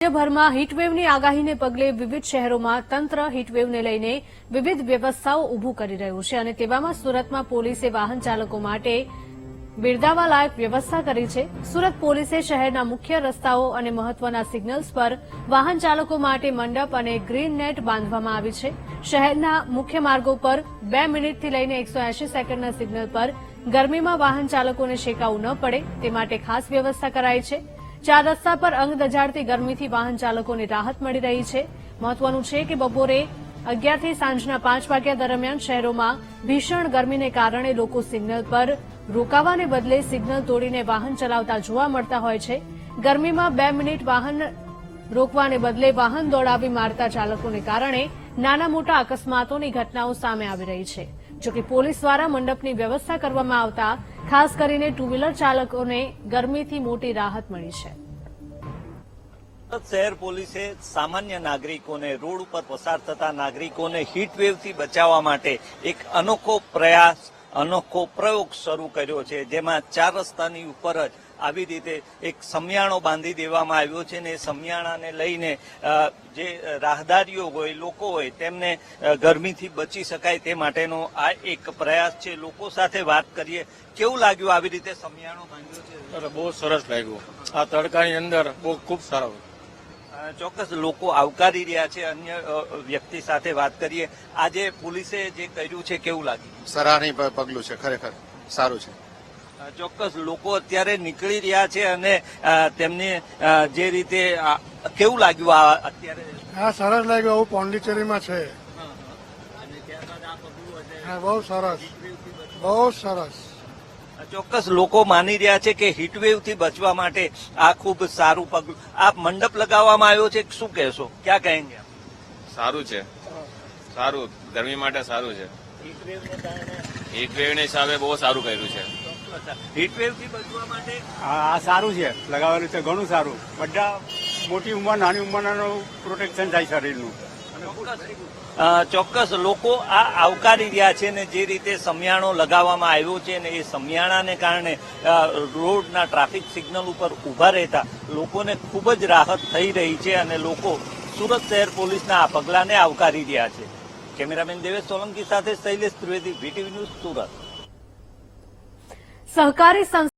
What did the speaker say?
રાજ્યભરમાં હીટવેવની આગાહીને પગલે વિવિધ શહેરોમાં તંત્ર હીટવેવને લઈને વિવિધ વ્યવસ્થાઓ ઊભું કરી રહ્યું છે અને તેવામાં સુરતમાં પોલીસે વાહન ચાલકો માટે બિરદાવા લાયક વ્યવસ્થા કરી છે. સુરત પોલીસે શહેરના મુખ્ય રસ્તાઓ અને મહત્વના સિગ્નલ્સ પર વાહન ચાલકો માટે મંડપ અને ગ્રીન નેટ બાંધવામાં આવી છે. શહેરના મુખ્ય માર્ગો પર બે મિનિટથી લઈને એકસો એંશી સેકન્ડના સિગ્નલ પર ગરમીમાં વાહન ચાલકોને શેકાવું ન પડે, તે માટે ખાસ વ્યવસ્થા કરાઈ છે. ચાર રસ્તા પર અંગ દજાડતી ગરમીથી વાહન ચાલકોને રાહત મળી રહી છે. મહત્વનું છે કે બપોરે અગિયારથી સાંજના પાંચ વાગ્યા દરમિયાન શહેરોમાં ભીષણ ગરમીને કારણે લોકો સિગ્નલ પર રોકાવાને બદલે સિગ્નલ તોડીને વાહન ચલાવતા જોવા મળતા હોય છે. ગરમીમાં બે મિનિટ વાહન રોકવાને બદલે વાહન દોડાવી મારતા ચાલકોને કારણે નાના મોટા અકસ્માતોની ઘટનાઓ સામે આવી રહી છે. જોકે પોલીસ દ્વારા મંડપની વ્યવસ્થા કરવામાં આવતા, ખાસ કરીને ટુ વ્હીલર ચાલકોને ગરમીથી મોટી રાહત મળી છે. શહેર પોલીસે સામાન્ય નાગરિકોને રોડ ઉપર પસાર થતા નાગરિકોને હીટવેવથી બચાવવા માટે એક અનોખો પ્રયાસ અનોખો પ્રયોગ શરૂ કર્યો છે. જેમાં ચાર રસ્તાની ઉપર જ આવી રીતે એક સમિયાણો બાંધી દેવામાં આવ્યો છે ને સમિયાણાને લઈને જે રાહદારીઓ હોય, લોકો હોય, તેમને ગરમીથી બચી શકાય તે માટેનો આ એક પ્રયાસ છે. લોકો સાથે વાત કરીએ, કેવું લાગ્યું આવી રીતે સમિયાણો બાંધ્યો છે? બહુ સરસ લાગ્યું. આ તડકાની અંદર બહુ ખૂબ સારો. ચોક્કસ લોકો આવકારી રહ્યા છે અન્ય વ્યક્તિ સાથે વાત કરીએ. આજે પોલીસે જે કર્યું છે કેવું લાગ્યું? સરાહનીય પગલું છે ખરેખર. સારું છે. ચોક્કસ લોકો અત્યારે નીકળી રહ્યા છે અને તેમને જે રીતે કેવું લાગ્યું આ અત્યારે? હા સરસ લાગ્યું. આવું પોંડિચેરીમાં છે. બહુ સરસ. બહુ સરસ. ચોક્કસ લોકો માની રહ્યા છે કે હીટવેવથી બચવા માટે આ ખૂબ સારું પગલું. આ મંડપ લગાવવામાં આવ્યો છે શું કહેશો? ક્યાં કહેંગે સારું છે. સારું. ગરમી માટે સારું છે. હીટ વેવને હિસાબે બહુ સારું કર્યું છે. હીટવેવથી બચવા માટે? આ આ સારું છે. લગાવેલું છે. ઘણું સારું. બધા મોટી ઉંમર નાની ઉંમરનું પ્રોટેક્શન થાય શરીરનું. ચોક્કસ લોકો આ આવકારી રહ્યા છે ને જે રીતે સમિયાણો લગાવવામાં આવ્યો છે ને એ સમિયાણાને કારણે રોડના ટ્રાફિક સિગ્નલ ઉપર ઊભા રહેતા લોકોને ખૂબ જ રાહત થઈ રહી છે અને લોકો સુરત શહેર પોલીસના આ પગલાંને આવકારી રહ્યા છે. કેમેરામેન દેવેશ સોલંકી સાથે શૈલેષ ત્રિવેદી, વીટીવી ન્યૂઝ સુરત. સહકારી